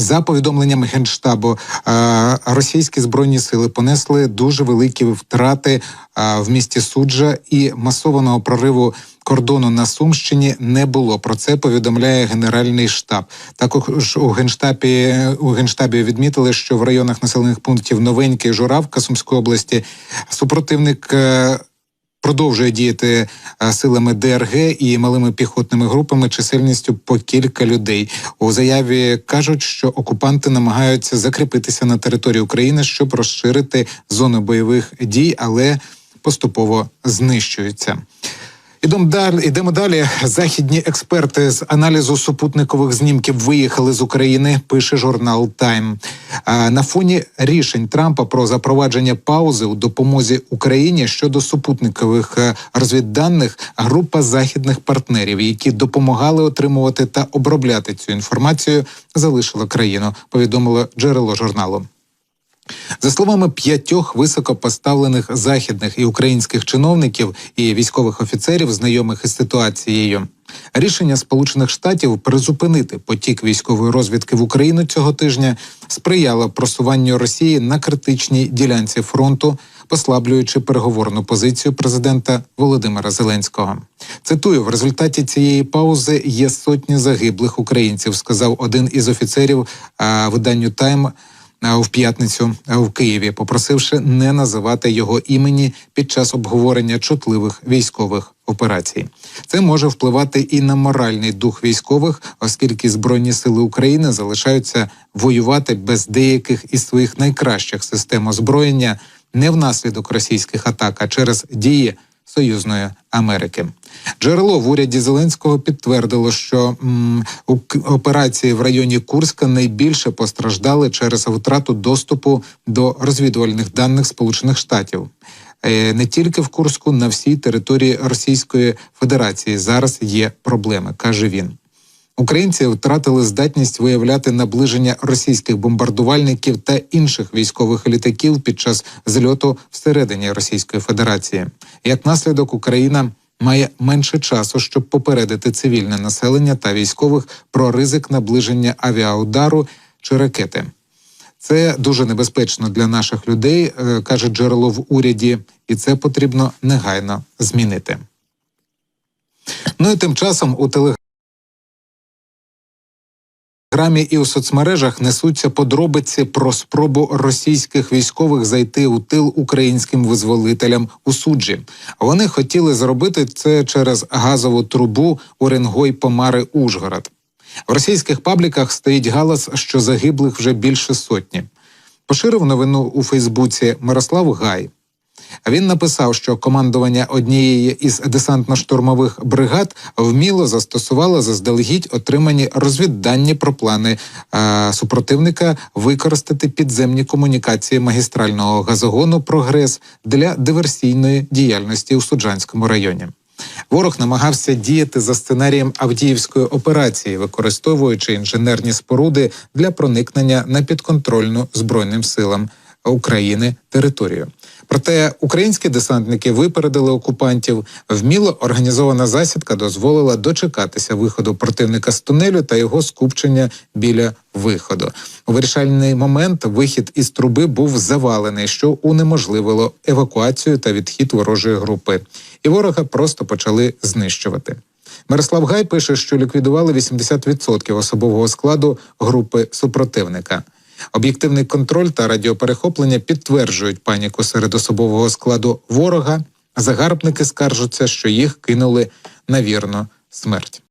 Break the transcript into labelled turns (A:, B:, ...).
A: За повідомленням генштабу, е, російські збройні сили понесли дуже великі втрати е, в місті суджа і масованого прориву кордону на Сумщині не було. Про це повідомляє Генеральний штаб. Також у генштабі у генштабі відмітили, що в районах населених пунктів Новеньке Журавка Сумської області супротивник. Продовжує діяти е, силами ДРГ і малими піхотними групами чисельністю по кілька людей. У заяві кажуть, що окупанти намагаються закріпитися на території України, щоб розширити зону бойових дій, але поступово знищуються. Ідемо далі. Ідемо далі. Західні експерти з аналізу супутникових знімків виїхали з України. Пише журнал Тайм. На фоні рішень Трампа про запровадження паузи у допомозі Україні щодо супутникових е, розвідданих група західних партнерів, які допомагали отримувати та обробляти цю інформацію, залишила країну. Повідомило джерело журналу. За словами п'ятьох високопоставлених західних і українських чиновників і військових офіцерів, знайомих із ситуацією, рішення Сполучених Штатів призупинити потік військової розвідки в Україну цього тижня сприяло просуванню Росії на критичній ділянці фронту, послаблюючи переговорну позицію президента Володимира Зеленського. Цитую: в результаті цієї паузи є сотні загиблих українців, сказав один із офіцерів а, виданню Тайм в п'ятницю в Києві, попросивши не називати його імені під час обговорення чутливих військових операцій. Це може впливати і на моральний дух військових, оскільки збройні сили України залишаються воювати без деяких із своїх найкращих систем озброєння не внаслідок російських атак, а через дії. Союзної Америки джерело в уряді Зеленського підтвердило, що м, операції в районі Курська найбільше постраждали через втрату доступу до розвідувальних даних Сполучених Штатів. Е, не тільки в Курську, на всій території Російської Федерації зараз є проблеми, каже він. Українці втратили здатність виявляти наближення російських бомбардувальників та інших військових літаків під час зльоту всередині Російської Федерації. Як наслідок, Україна має менше часу, щоб попередити цивільне населення та військових про ризик наближення авіаудару чи ракети. Це дуже небезпечно для наших людей, е, каже джерело в уряді, і це потрібно негайно змінити. Ну і тим часом у телеграмі Грамі і у соцмережах несуться подробиці про спробу російських військових зайти у тил українським визволителям у суджі. Вони хотіли зробити це через газову трубу Уренгой Помари Ужгород. В російських пабліках стоїть галас, що загиблих вже більше сотні. Поширив новину у Фейсбуці Мирослав Гай. Він написав, що командування однієї із десантно-штурмових бригад вміло застосувало заздалегідь отримані розвіддані про плани е, супротивника використати підземні комунікації магістрального газогону Прогрес для диверсійної діяльності у Суджанському районі. Ворог намагався діяти за сценарієм Авдіївської операції, використовуючи інженерні споруди для проникнення на підконтрольну збройним силам України територію. Проте українські десантники випередили окупантів. Вміло організована засідка дозволила дочекатися виходу противника з тунелю та його скупчення біля виходу. У вирішальний момент вихід із труби був завалений, що унеможливило евакуацію та відхід ворожої групи. І ворога просто почали знищувати. Мирослав Гай пише, що ліквідували 80% особового складу групи супротивника. Об'єктивний контроль та радіоперехоплення підтверджують паніку серед особового складу ворога. Загарбники скаржуться, що їх кинули на вірну смерть.